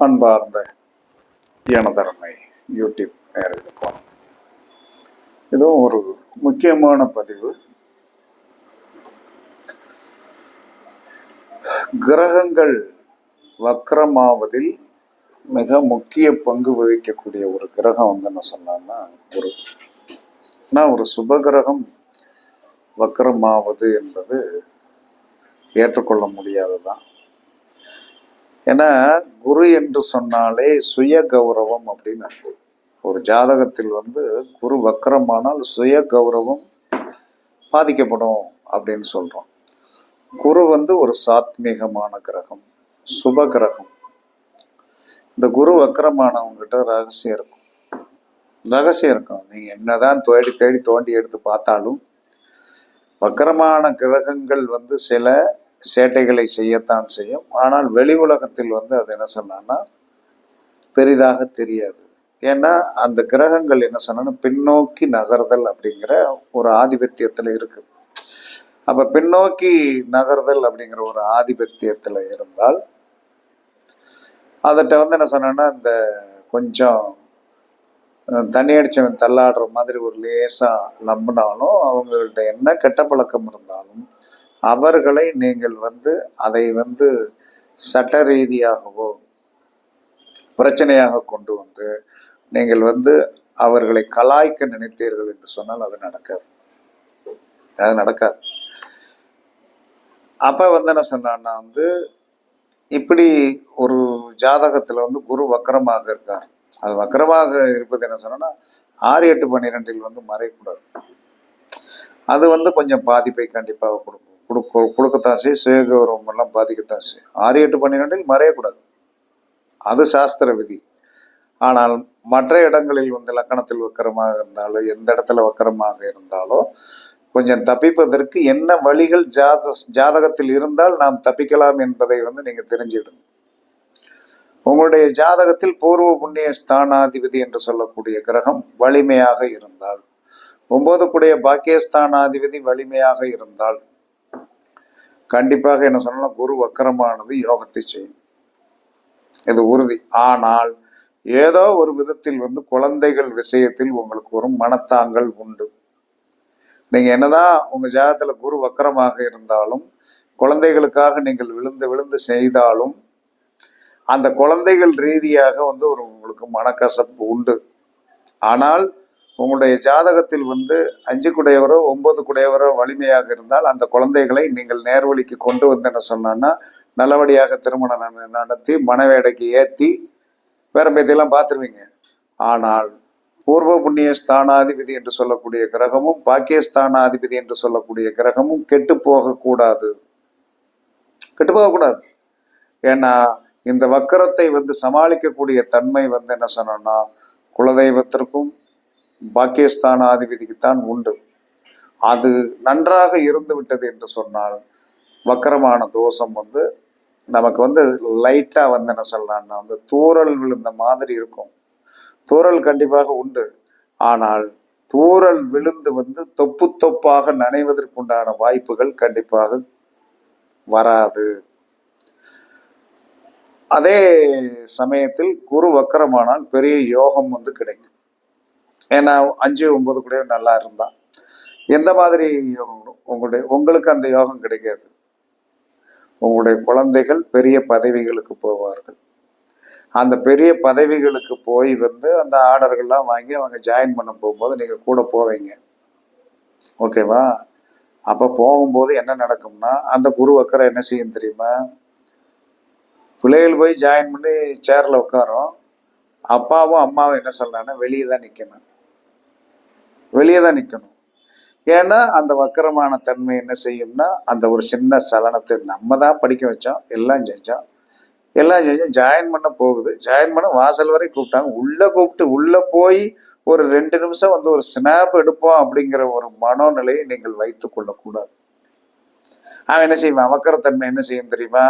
அன்பார்ந்த எனதரமை யூடியூப் நேர்களுக்கும் இதுவும் ஒரு முக்கியமான பதிவு. கிரகங்கள் வக்ரமாவதில் மிக முக்கிய பங்கு வகிக்கக்கூடிய ஒரு கிரகம் வந்து என்ன சொன்னான்னா ஒரு ஆனால் ஒரு சுபகிரகம் வக்ரமாவது என்பது ஏற்றுக்கொள்ள முடியாததுதான். ஏன்னா குரு என்று சொன்னாலே சுய கௌரவம் அப்படின்னு அர்த்தம். ஒரு ஜாதகத்தில் வந்து குரு வக்கரமானால் சுய கௌரவம் பாதிக்கப்படும் அப்படின்னு சொல்றோம். குரு வந்து ஒரு சாத்மீகமான கிரகம் சுப கிரகம். இந்த குரு வக்கரமானவங்கிட்ட ரகசியம் இருக்கும். ரகசியம் இருக்கும். நீங்க என்னதான் தேடி தேடி தோண்டி எடுத்து பார்த்தாலும் வக்கரமான கிரகங்கள் வந்து சில சேட்டைகளை செய்யத்தான் செய்யும். ஆனால் வெளி உலகத்தில் வந்து அது என்ன சொன்னான்னா பெரிதாக தெரியாது. ஏன்னா அந்த கிரகங்கள் என்ன சொன்னா பின்னோக்கி நகர்தல் அப்படிங்கிற ஒரு ஆதிபத்தியத்துல இருக்குது. அப்ப பின்னோக்கி நகர்தல் அப்படிங்கிற ஒரு ஆதிபத்தியத்துல இருந்தால் அதட்ட வந்து என்ன சொன்னா இந்த கொஞ்சம் தண்ணியடிச்சவன் தண்ணி அடிச்சவன் தள்ளாடுற மாதிரி ஒரு லேசா நம்பினாலும் அவங்கள்ட்ட என்ன கெட்ட பழக்கம் இருந்தாலும் அவர்களை நீங்கள் வந்து அதை வந்து சட்ட ரீதியாகவோ பிரச்சனையாக கொண்டு வந்து நீங்கள் வந்து அவர்களை கலாய்க்க நினைத்தீர்கள் என்று சொன்னால் அது நடக்காது. அது நடக்காது. அப்ப வந்து என்ன சொன்னான்னா வந்து இப்படி ஒரு ஜாதகத்துல வந்து குரு வக்கரமாக இருக்கார். அது வக்கரமாக இருப்பது என்ன சொன்னா ஆறு எட்டு பன்னிரெண்டில் வந்து மறையக்கூடாது. அது வந்து கொஞ்சம் பாதிப்பை கண்டிப்பாக கொடுக்கும். கொடுக்க கொடுக்கத்தான் செய்யும். சுயகௌரவம் எல்லாம் பாதிக்கத்தான் செய்யும். ஆறு எட்டு பன்னிரெண்டில் மறையக்கூடாது. அது சாஸ்திர விதி. ஆனால் மற்ற இடங்களில் வந்து லக்கணத்தில் வக்கரமாக இருந்தாலும் எந்த இடத்துல வக்கரமாக இருந்தாலோ கொஞ்சம் தப்பிப்பதற்கு என்ன வழிகள் ஜாத ஜாதகத்தில் இருந்தால் நாம் தப்பிக்கலாம் என்பதை வந்து நீங்கள் தெரிஞ்சிடுங்க உங்களுடைய ஜாதகத்தில் பூர்வ புண்ணிய ஸ்தானாதிபதி என்று சொல்லக்கூடிய கிரகம் வலிமையாக இருந்தால் ஒன்பது கூடிய பாக்கியஸ்தானாதிபதி வலிமையாக இருந்தால் கண்டிப்பாக என்ன சொல்லணும் குரு வக்கரமானது யோகத்தை செய்யும். இது உறுதி. ஆனால் ஏதோ ஒரு விதத்தில் வந்து குழந்தைகள் விஷயத்தில் உங்களுக்கு ஒரு மனத்தாங்கல் உண்டு. நீங்க என்னதான் உங்க ஜாதகத்துல குரு வக்கரமாக இருந்தாலும் குழந்தைகளுக்காக நீங்கள் விழுந்து விழுந்து செய்தாலும் அந்த குழந்தைகள் ரீதியாக வந்து ஒரு உங்களுக்கு மனக்கசப்பு உண்டு. ஆனால் உங்களுடைய ஜாதகத்தில் வந்து அஞ்சு குடையவரோ ஒன்பது குடையவரோ வலிமையாக இருந்தால் அந்த குழந்தைகளை நீங்கள் நேர்வழிக்கு கொண்டு வந்து என்ன சொன்னான்னா நல்லபடியாக திருமணம் நடத்தி மனவேடைக்கு ஏற்றி வேற பேத்தையெல்லாம் பார்த்துருவீங்க. ஆனால் பூர்வ புண்ணிய ஸ்தானாதிபதி என்று சொல்லக்கூடிய கிரகமும் பாக்கியஸ்தானாதிபதி என்று சொல்லக்கூடிய கிரகமும் கெட்டு போகக்கூடாது. கெட்டு போகக்கூடாது. ஏன்னா இந்த வக்கரத்தை வந்து சமாளிக்கக்கூடிய தன்மை வந்து என்ன சொன்னோம்னா குலதெய்வத்திற்கும் பாக்கியஸ்தானாதிபதிக்குத்தான் உண்டு. அது நன்றாக இருந்து விட்டது என்று சொன்னால் வக்கரமான தோஷம் வந்து நமக்கு வந்து லைட்டாக வந்து என்ன சொல்லலாம்னா வந்து தூரல் விழுந்த மாதிரி இருக்கும். தூரல் கண்டிப்பாக உண்டு. ஆனால் தூரல் விழுந்து வந்து தொப்பு தொப்பாக நனைவதற்குண்டான வாய்ப்புகள் கண்டிப்பாக வராது. அதே சமயத்தில் குரு வக்கரமானால் பெரிய யோகம் வந்து கிடைக்கும். ஏன்னா அஞ்சு ஒன்பது கூட நல்லா இருந்தான் எந்த மாதிரி யோகம் உங்களுடைய உங்களுக்கு அந்த யோகம் கிடைக்காது. உங்களுடைய குழந்தைகள் பெரிய பதவிகளுக்கு போவார்கள். அந்த பெரிய பதவிகளுக்கு போய் வந்து அந்த ஆர்டர்கள்லாம் வாங்கி அவங்க ஜாயின் பண்ண போகும்போது நீங்கள் கூட போவீங்க. ஓகேவா அப்போ போகும்போது என்ன நடக்கும்னா அந்த குரு அக்கறை என்ன செய்யும் தெரியுமா? பிள்ளைகள் போய் ஜாயின் பண்ணி சேரில் உட்காரும். அப்பாவும் அம்மாவும் என்ன சொல்லலாம்னா வெளியே தான் நிற்கணும் வெளியே தான் நிற்கணும் ஏன்னா அந்த வக்கரமான தன்மை என்ன செய்யும்னா அந்த ஒரு சின்ன சலனத்தை நம்ம தான் படிக்க வச்சோம் எல்லாம் செஞ்சோம். எல்லாம் செஞ்சோம் ஜாயின் பண்ண போகுது. ஜாயின் பண்ண வாசல் வரை கூப்பிட்டாங்க. உள்ளே கூப்பிட்டு உள்ளே போய் ஒரு ரெண்டு நிமிஷம் வந்து ஒரு ஸ்னாப் எடுப்போம் அப்படிங்கிற ஒரு மனோநிலையை நீங்கள் வைத்து கொள்ளக்கூடாது. அவன் என்ன செய்வான்? வக்கரத்தன்மை என்ன செய்யும் தெரியுமா?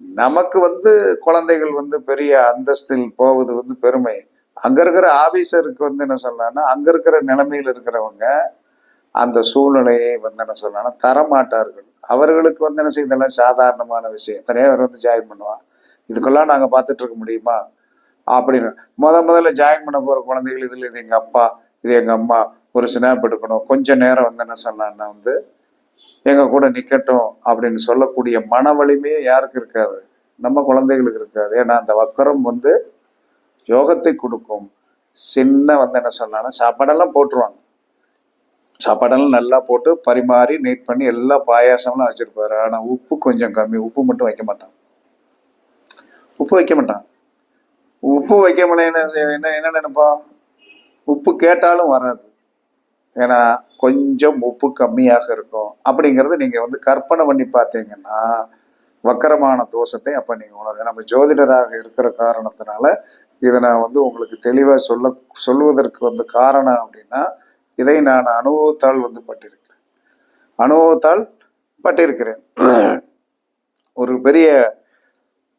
நமக்கு வந்து குழந்தைகள் வந்து பெரிய அந்தஸ்தில் போவது வந்து பெருமை. அங்க இருக்கிற ஆபீசருக்கு வந்து என்ன சொல்லலாம்னா அங்க இருக்கிற நிலைமையில் இருக்கிறவங்க அந்த சூழ்நிலையை வந்து என்ன சொல்லலாம் தரமாட்டார்கள். அவர்களுக்கு வந்து என்ன செய்ய இதெல்லாம் சாதாரணமான விஷயம். எத்தனையோ அவர் வந்து ஜாயின் பண்ணுவான் இதுக்கெல்லாம் நாங்கள் பார்த்துட்டு இருக்க முடியுமா? அப்படின்னு. முத முதல்ல ஜாயின் பண்ண போகிற குழந்தைகள் இதில் இது எங்கள் அப்பா இது எங்கள் அம்மா ஒரு ஸ்னாப் எடுக்கணும். கொஞ்ச நேரம் வந்து என்ன சொல்லலாம்னா வந்து எங்கள் கூட நிற்கட்டும் அப்படின்னு சொல்லக்கூடிய மன வலிமையே யாருக்கு இருக்காது? நம்ம குழந்தைகளுக்கு இருக்காது. ஏன்னா அந்த வக்கரம் வந்து யோகத்தை கொடுக்கும். சின்ன வந்து என்ன சொன்னான்னா சாப்பாடெல்லாம் போட்டுருவாங்க. சாப்பாடெல்லாம் நல்லா போட்டு பரிமாறி நீட் பண்ணி எல்லா பாயாசம்லாம் வச்சிருப்பாரு. ஆனா உப்பு கொஞ்சம் கம்மி. உப்பு மட்டும் வைக்க மாட்டான். உப்பு வைக்க மாட்டான். உப்பு வைக்க முடியல என்ன என்ன நினைப்போம் உப்பு கேட்டாலும் வராது. ஏன்னா கொஞ்சம் உப்பு கம்மியாக இருக்கும். அப்படிங்கிறது நீங்க வந்து கற்பனை பண்ணி பார்த்தீங்கன்னா வக்கரமான தோஷத்தை அப்போ நீங்க உணர்வு நம்ம ஜோதிடராக இருக்கிற காரணத்தினால இதை நான் வந்து உங்களுக்கு தெளிவாக சொல்ல சொல்லுவதற்கு வந்து காரணம் அப்படின்னா இதை நான் அனுபவத்தால் வந்து பட்டிருக்கிறேன். அனுபவத்தால் பட்டிருக்கிறேன். ஒரு பெரிய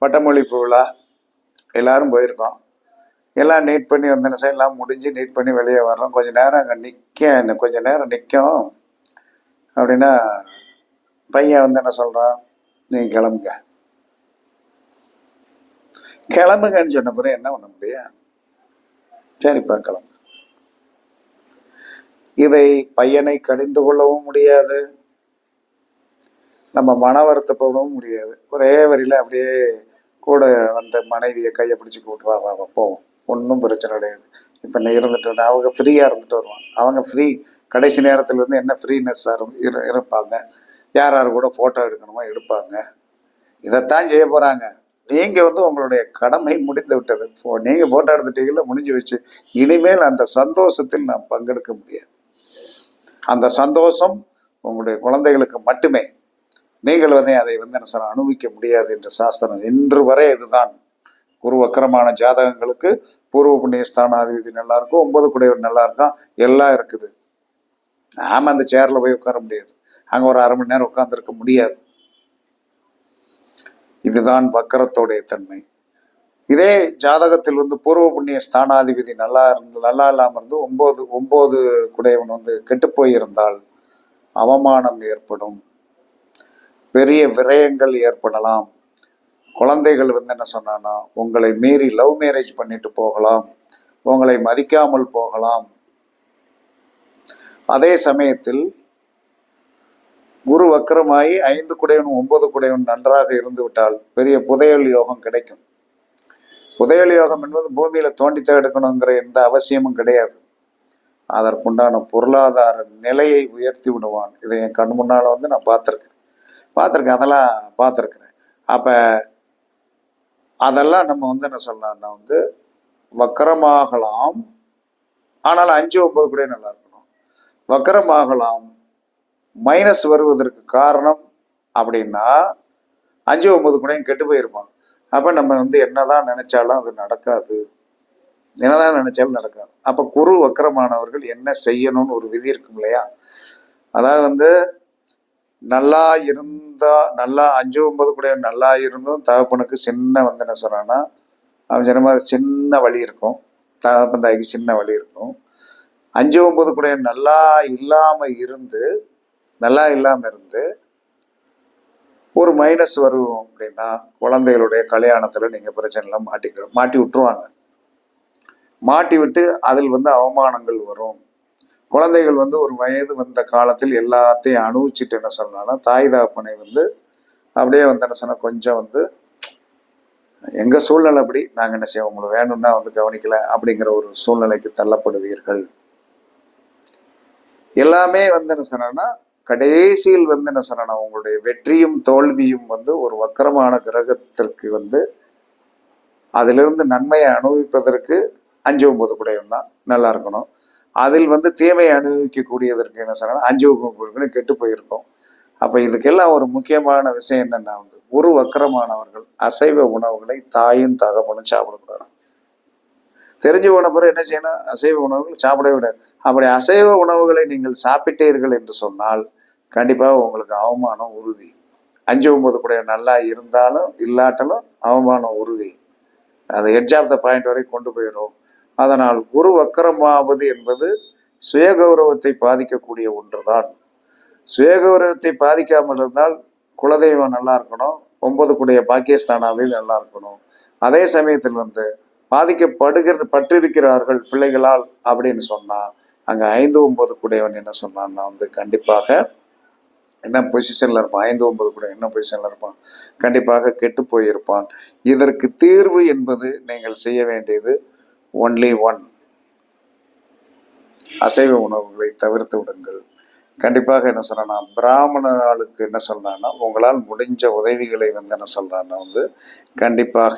பட்டமளிப்பு விழா எல்லாரும் போயிருக்கோம். எல்லாம் நீட் பண்ணி வந்த சார் எல்லாம் முடிஞ்சு நீட் பண்ணி வெளியே வர்றோம். கொஞ்சம் நேரம் அங்கே நிற்க இன்னும் கொஞ்ச நேரம் நிற்கும் அப்படின்னா பையன் வந்து என்ன சொல்கிறான் நீங்கள் கிளம்புங்க. கிளம்புங்கன்னு சொன்ன பிறகு என்ன பண்ண முடியும்? சரிப்பா கிளம்பு இதை பையனை கடிந்து கொள்ளவும் முடியாது. நம்ம மன வருத்தப்படவும் முடியாது. ஒரே வரியில அப்படியே கூட வந்த மனைவியை கையை பிடிச்சி கூட்டு வா போவோம் ஒன்றும் பிரச்சனை கிடையாது. இப்போ நீ இருந்துட்டு அவங்க ஃப்ரீயாக இருந்துட்டு வருவாங்க. அவங்க ஃப்ரீ கடைசி நேரத்தில் வந்து என்ன ஃப்ரீனஸ் இரு இருப்பாங்க? யார் யார் கூட ஃபோட்டோ எடுக்கணுமோ எடுப்பாங்க. இதைத்தான் செய்ய போகிறாங்க நீங்கள் வந்து உங்களுடைய கடமை முடிந்து விட்டது. இப்போ நீங்கள் போட்டோ எடுத்துட்டீங்களா முடிஞ்சு வச்சு இனிமேல் அந்த சந்தோஷத்தில் நாம் பங்கெடுக்க முடியாது. அந்த சந்தோஷம் உங்களுடைய குழந்தைகளுக்கு மட்டுமே. நீங்கள் வந்து அதை வந்து என்ன சார் அனுபவிக்க முடியாது என்ற சாஸ்திரம் இன்று வரை இதுதான். குரு வக்கரமான ஜாதகங்களுக்கு பூர்வ புண்ணிய ஸ்தானாதிபதி நல்லா இருக்கும் ஒன்பது குடையவர் நல்லா இருக்கும் எல்லாம் இருக்குது. நாம அந்த சேர்ல போய் உட்கார முடியாது. அங்க ஒரு அரை மணி நேரம் உட்காந்துருக்க முடியாது. இதுதான் வக்கரத்தோடைய தன்மை. இதே ஜாதகத்தில் வந்து பூர்வ புண்ணிய ஸ்தானாதிபதி நல்லா இருந்து நல்லா இல்லாமல் இருந்து ஒன்பது ஒன்பது குடையவன் வந்து கெட்டுப்போயிருந்தால் அவமானம் ஏற்படும். பெரிய விரயங்கள் ஏற்படலாம். குழந்தைகள் வந்து என்ன சொன்னான்னா உங்களை மீறி லவ் மேரேஜ் பண்ணிட்டு போகலாம். உங்களை மதிக்காமல் போகலாம். அதே சமயத்தில் குரு வக்கரமாகி ஐந்து குடையவன் ஒன்பது குடையவன் நன்றாக இருந்து விட்டால் பெரிய புதையல் யோகம் கிடைக்கும். புதையல் யோகம் என்பது பூமியில தோண்டித்தான் எடுக்கணுங்கிற எந்த அவசியமும் கிடையாது. அதற்குண்டான பொருளாதார நிலையை உயர்த்தி விடுவான். இதை என் கண் முன்னால் வந்து நான் பார்த்துருக்கேன். பார்த்துருக்கேன் அதெல்லாம் பார்த்துருக்குறேன். அப்போ அதெல்லாம் நம்ம வந்து என்ன சொல்லலாம்னா வந்து வக்கரமாகலாம் ஆனால் அஞ்சு ஒன்பது கூட நல்லா இருக்கணும். வக்கரமாகலாம் மைனஸ் வருவதற்கு காரணம் அப்படின்னா அஞ்சு ஒன்பது குணையும் கெட்டு போயிருப்பான் அப்போ நம்ம வந்து என்னதான் நினைச்சாலும் அது நடக்காது. என்னதான் நினைச்சாலும் நடக்காது. அப்போ குரு வக்கரமானவர்கள் என்ன செய்யணும்னு ஒரு விதி இருக்கும் இல்லையா? அதாவது வந்து நல்லா இருந்தா நல்லா அஞ்சு ஒன்பது கூட நல்லா இருந்தும் தகப்பனுக்கு சின்ன வந்து என்ன சொன்னான்னா அவன் சொன்ன மாதிரி சின்ன வழி இருக்கும். தகப்பன் தாய்க்கு சின்ன வழி இருக்கும். அஞ்சு ஒன்பது கூட நல்லா இல்லாமல் இருந்து நல்லா இல்லாமல் இருந்து ஒரு மைனஸ் வரும் அப்படின்னா குழந்தைகளுடைய கல்யாணத்தில் நீங்கள் பிரச்சனைலாம் மாட்டிக்க மாட்டி விட்டுருவாங்க. மாட்டி விட்டு அதில் வந்து அவமானங்கள் வரும். குழந்தைகள் வந்து ஒரு வயது வந்த காலத்தில் எல்லாத்தையும் அனுபவிச்சுட்டு என்ன சொன்னான்னா தாய் தாப்பனை வந்து அப்படியே வந்து என்ன சொன்னால் கொஞ்சம் வந்து எங்கள் சூழ்நிலை அப்படி நாங்கள் என்ன செய்வோம் உங்களுக்கு வேணும்னா வந்து கவனிக்கல அப்படிங்கிற ஒரு சூழ்நிலைக்கு தள்ளப்படுவீர்கள். எல்லாமே வந்து என்ன சொன்னா கடைசியில் வந்து என்ன சொன்னா உங்களுடைய வெற்றியும் தோல்வியும் வந்து ஒரு வக்கரமான கிரகத்திற்கு வந்து அதிலிருந்து நன்மையை அனுபவிப்பதற்கு அஞ்சு ஒன்பது குடையும் தான் நல்லா இருக்கணும். அதில் வந்து தீமையை அனுபவிக்கக்கூடியதற்கு என்ன சொன்னா அஞ்சு ஒன்பது கெட்டு போயிருக்கும். அப்ப இதுக்கெல்லாம் ஒரு முக்கியமான விஷயம் என்னன்னா வந்து ஒரு வக்கரமானவர்கள் அசைவ உணவுகளை தாயும் தகப்பனும் சாப்பிடக்கூடாது. தெரிஞ்சு போன பிறகு என்ன செய்யணும்? அசைவ உணவுகள் சாப்பிடவே விடாது அப்படி அசைவ உணவுகளை நீங்கள் சாப்பிட்டீர்கள் என்று சொன்னால் கண்டிப்பாக உங்களுக்கு அவமானம் உறுதி. அஞ்சு ஒம்பது கூட நல்லா இருந்தாலும் இல்லாட்டலும் அவமானம் உறுதி. அது எட்ஜ் ஆஃப் த பாயிண்ட் வரை கொண்டு போயிடும் அதனால் குரு வக்கரமாவது என்பது சுயகௌரவத்தை பாதிக்கக்கூடிய ஒன்றுதான். சுயகௌரவத்தை பாதிக்காமல் இருந்தால் குலதெய்வம் நல்லா இருக்கணும். ஒன்பது கூடிய பாக்கியஸ்தானாவில் நல்லா இருக்கணும். அதே சமயத்தில் வந்து பாதிக்கப்படுகிற பட்டிருக்கிறார்கள் பிள்ளைகளால் அப்படின்னு சொன்னால் அங்கே ஐந்து ஒன்பது கூடையவன் என்ன சொன்னான்னா வந்து கண்டிப்பாக என்ன பொசிஷன்ல இருப்பான்? ஐந்து ஒன்பது கூட என்ன பொசிஷன்ல இருப்பான்? கண்டிப்பாக கெட்டு போயிருப்பான். இதற்கு தீர்வு என்பது நீங்கள் செய்ய வேண்டியது ஒன்லி ஒன் அசைவ உணவுகளை தவிர்த்து விடுங்கள். கண்டிப்பாக என்ன சொல்றேன்னா பிராமணர்களுக்கு என்ன சொல்றான்னா உங்களால் முடிஞ்ச உதவிகளை வந்து என்ன சொல்றான்னா வந்து கண்டிப்பாக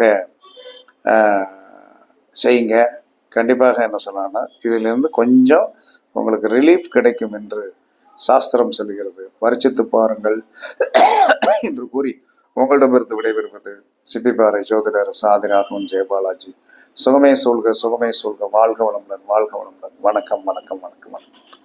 செய்யுங்க. கண்டிப்பாக என்ன சொல்றான்னா இதிலிருந்து கொஞ்சம் உங்களுக்கு ரிலீஃப் கிடைக்கும் என்று சாஸ்திரம் சொல்கிறது வரிச்சித்து பாருங்கள் என்று கூறி உங்களிடமிருந்து விடைபெறுவது சிப்பிப்பாறை ஜோதிடர் சாதிராகவன் ஜெயபாலாஜி சுகமே சொல்க சுகமே சொல்க வாழ்க வளமுடன் வாழ்க வளமுடன். வணக்கம் வணக்கம் வணக்கம் வணக்கம்.